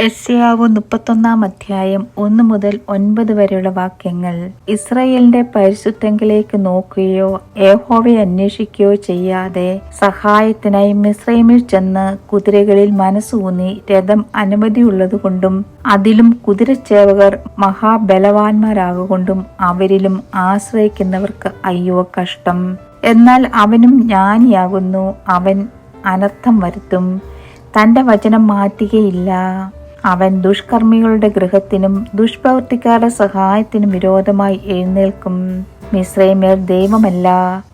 എസ്യാവ് മുപ്പത്തൊന്നാം അധ്യായം ഒന്ന് മുതൽ ഒൻപത് വരെയുള്ള വാക്യങ്ങൾ. ഇസ്രയേലിന്റെ പരിശുദ്ധങ്കിലേക്ക് നോക്കുകയോ ഏഹോവയെ അന്വേഷിക്കുകയോ ചെയ്യാതെ സഹായത്തിനായി മിസ്രൈമിൽ ചെന്ന് കുതിരകളിൽ മനസ്സൂന്നി രഥം അനുമതിയുള്ളതുകൊണ്ടും അതിലും കുതിരച്ചേവകർ മഹാബലവാന്മാരാകൊണ്ടും അവരിലും ആശ്രയിക്കുന്നവർക്ക് അയ്യോ കഷ്ടം. എന്നാൽ അവനും ജ്ഞാനിയാകുന്നു അവൻ അനർത്ഥം വരുത്തും. തന്റെ വചനം മാറ്റുകയില്ല. അവൻ ദുഷ്കർമ്മികളുടെ ഗൃഹത്തിനും ദുഷ്പ്രവർത്തിക്കാരുടെ സഹായത്തിനും വിരോധമായി എഴുന്നേൽക്കും. മിശ്രൈമ്യർ ദൈവമല്ല.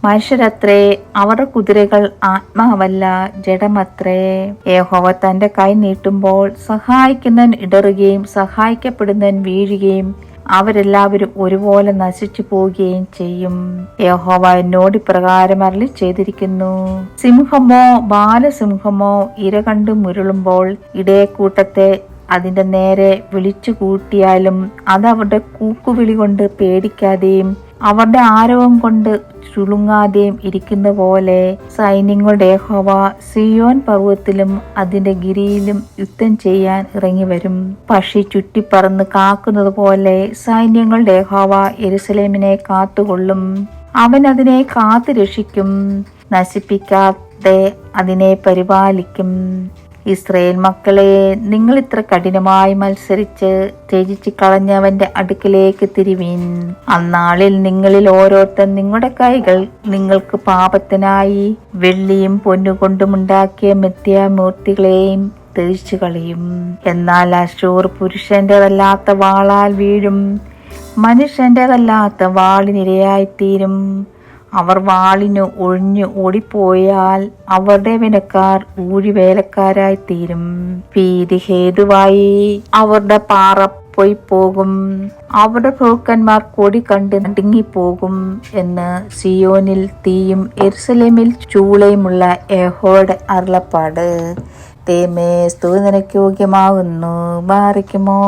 മനുഷ്യരത്രേ അവരുടെ കുതിരകൾ ആത്മാവല്ല ജഡമത്രേ. യഹോവ തന്റെ കൈ നീട്ടുമ്പോൾ സഹായിക്കുന്നവൻ ഇടറുകയും സഹായിക്കപ്പെടുന്നവൻ വീഴുകയും അവരെല്ലാവരും ഒരുപോലെ നശിച്ചു പോവുകയും ചെയ്യും. യഹോവ എന്നോട് ഇപ്രകാരം അരളി ചെയ്തിരിക്കുന്നു. സിംഹമോ ബാലസിംഹമോ ഇര കണ്ടു മുരുളുമ്പോൾ ഇടയക്കൂട്ടത്തെ അതിന്റെ നേരെ വിളിച്ചു കൂട്ടിയാലും അത് അവരുടെ കൂക്കുവിളി കൊണ്ട് പേടിക്കാതെയും അവരുടെ ആരവം കൊണ്ട് ചുളുങ്ങാതെയും ഇരിക്കുന്ന പോലെ സൈന്യങ്ങളുടെ ഹോവ സിയോൻ പർവത്തിലും അതിന്റെ ഗിരിയിലും യുദ്ധം ചെയ്യാൻ ഇറങ്ങി വരും. പക്ഷി ചുറ്റിപ്പറന്ന് കാക്കുന്നത് പോലെ സൈന്യങ്ങളുടെ ഹോവ എരുസലേമിനെ കാത്തുകൊള്ളും. അവൻ അതിനെ കാത്തു രക്ഷിക്കും നശിപ്പിക്കാതെ അതിനെ പരിപാലിക്കും. ഇസ്രയേൽ മക്കളെ നിങ്ങൾ ഇത്ര കഠിനമായി മത്സരിച്ച് ത്യജിച്ച് കളഞ്ഞവന്റെ അടുക്കിലേക്ക് തിരിവീൻ. അന്നാളിൽ നിങ്ങളിൽ ഓരോരുത്തർ നിങ്ങളുടെ കൈകൾ നിങ്ങൾക്ക് പാപത്തിനായി വെള്ളിയും പൊന്നുകൊണ്ടുമുണ്ടാക്കിയ മിഥ്യാമൂർത്തികളെയും തേച്ചു കളയും എന്നാൽ അശൂർ പുരുഷന്റേതല്ലാത്ത വാളാൽ വീഴും മനുഷ്യന്റേതല്ലാത്ത വാളിനിരയായിത്തീരും. അവർ വാളിന് ഒഴിഞ്ഞു ഓടിപ്പോയാൽ അവരുടെ വിനക്കാർ ഊഴിവേലക്കാരായി തീരും. ഭീതി ഹേതുവായി അവരുടെ പാറ പോയി പോകും അവരുടെ പ്രഭുക്കന്മാർ കൊടി കണ്ട് നടുങ്ങിപ്പോകും എന്ന് സിയോനിൽ തീയും എരുസലേമിൽ ചൂളയുമുള്ള യഹോയുടെ അരുളപ്പാട്. തേമേ സ്തുതി നിനക്ക് യോഗ്യമാകുന്നു. മാറിക്കുമോ